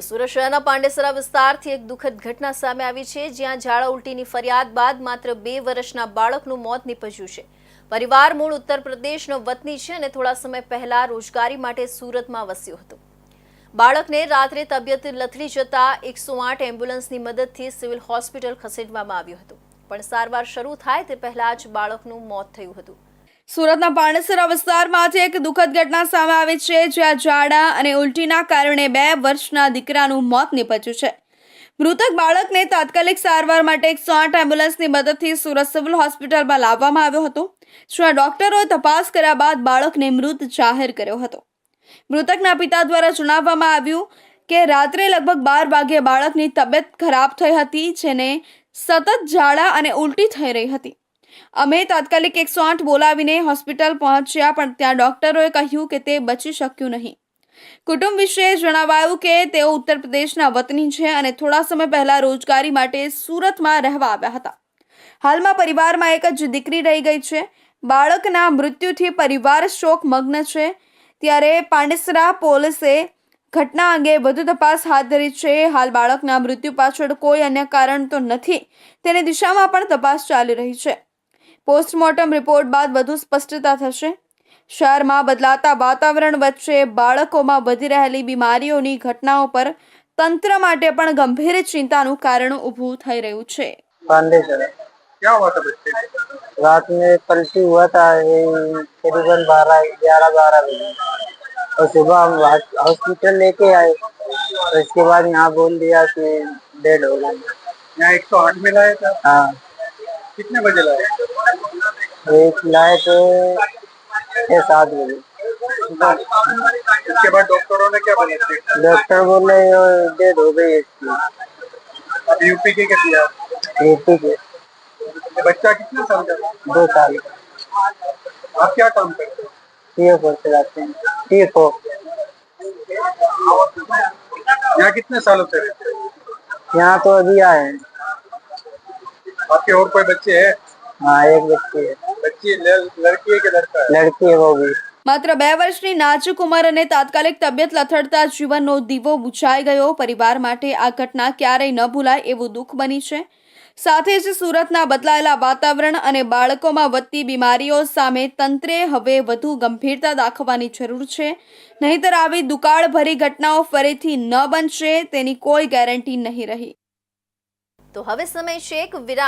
સુરત શહેરના પાંડેસરા વિસ્તારથી એક દુઃખદ ઘટના સામે આવી છે, જ્યાં ઝાડા ઉલટીની ફરિયાદ બાદ માત્ર બે વર્ષના બાળકનું મોત નીપજ્યું છે. પરિવાર મૂળ ઉત્તર પ્રદેશનો વતની છે અને થોડા સમય પહેલા રોજગારી માટે સુરતમાં વસ્યો હતો. બાળકને રાત્રે તબિયત લથડી જતા એકસો આઠ એમ્બ્યુલન્સની મદદથી સિવિલ હોસ્પિટલ ખસેડવામાં આવ્યું હતું. પણ સારવાર શરૂ થાય તે પહેલા જ બાળકનું મોત થયું હતું. સુરતના પાણસરા વિસ્તારમાંથી એક દુઃખદ ઘટના સામે આવી છે, જ્યાં ઝાડા અને ઉલટીના કારણે બે વર્ષના દીકરાનું મોત નીપજ્યું છે. મૃતક બાળકને તાત્કાલિક સારવાર માટે એકસો આઠ એમ્બ્યુલન્સની મદદથી સુરત સિવિલ હોસ્પિટલમાં લાવવામાં આવ્યો હતો, જ્યાં ડોક્ટરોએ તપાસ કર્યા બાદ બાળકને મૃત જાહેર કર્યો હતો. મૃતકના પિતા દ્વારા જણાવવામાં આવ્યું કે, રાત્રે લગભગ બાર વાગ્યે બાળકની તબિયત ખરાબ થઈ હતી, જેને સતત ઝાડા અને ઉલટી થઈ રહી હતી. અમે તાત્કાલિક એકસો આઠ બોલાવીને હોસ્પિટલ પહોંચ્યા, પણ ત્યાં ડોક્ટરોએ કહ્યું કે તે બચી શક્યું નહીં. કુટુંબ વિશે જણાવાયું કે તેઓ ઉત્તર પ્રદેશના વતની છે અને થોડા સમય પહેલા રોજગારી માટે સુરતમાં રહેવા આવ્યા હતા. હાલમાં પરિવારમાં એક જ દીકરી રહી ગઈ છે. બાળકના મૃત્યુથી પરિવાર શોક મગ્ન છે. ત્યારે પાંડેસરા પોલીસે ઘટના અંગે વધુ તપાસ હાથ ધરી છે. હાલ બાળકના મૃત્યુ પાછળ કોઈ અન્ય કારણ તો નથી. તેની દિશામાં પણ તપાસ ચાલી રહી છે. પોસ્ટમોર્ટમ રિપોર્ટ બાદ વધુ સ્પષ્ટતા થશે શહેરમાં બદલાતા વાતાવરણ વચ્ચે બાળકોમાં વધી રહેલી બીમારીઓની ઘટનાઓ પર તંત્ર માટે પણ ગંભીર ચિંતાનું કારણ ઊભું થઈ રહ્યું છે पांडे सर क्या हुआ था बच्चे को रात में पलटी हुआ था ये करीबन बारह ग्यारह बारह बजे और सुबह हम हॉस- हॉस्पिटल लेके आए और इसके बाद यहाँ बोल दिया कि डेड हो गए यहाँ एक सौ आठ में लाया था हाँ कितने बजे लाया एक लाए छः सात बजे। उसके बाद डॉक्टरों ने क्या बोला? डॉक्टर बोले डेड हो गई इसकी। यूपी के क्या यूपी के। बच्चा कितने साल का दो साल। का आप क्या काम करते हो? टीओ पर चलाते हैं। टीओ यहाँ कितने सालों से रहते हो? यहाँ तो अभी आए हैं। आपके और कोई बच्चे हैं? हाँ एक बच्ची है। बच्ची ल- लड़की है कि लड़का है लड़की है वो भी માત્ર બે વર્ષની નાજુક ઉંમર અને તાત્કાલિક તબિયત લથડતા જીવનનો દીવો બુઝાઈ ગયો પરિવાર માટે આ ઘટના ક્યારેય ન ભૂલાય એવું દુઃખ બની છે સાથે જ સુરતના બદલાયેલા વાતાવરણ અને બાળકોમાં વધતી બીમારીઓ સામે તંત્રે હવે વધુ ગંભીરતા દાખવવાની જરૂર છે નહીંતર આવી દુકાળભરી ઘટનાઓ ફરીથી ન બનશે તેની કોઈ ગેરંટી નહીં રહી તો હવે સમય છે એક વિરામ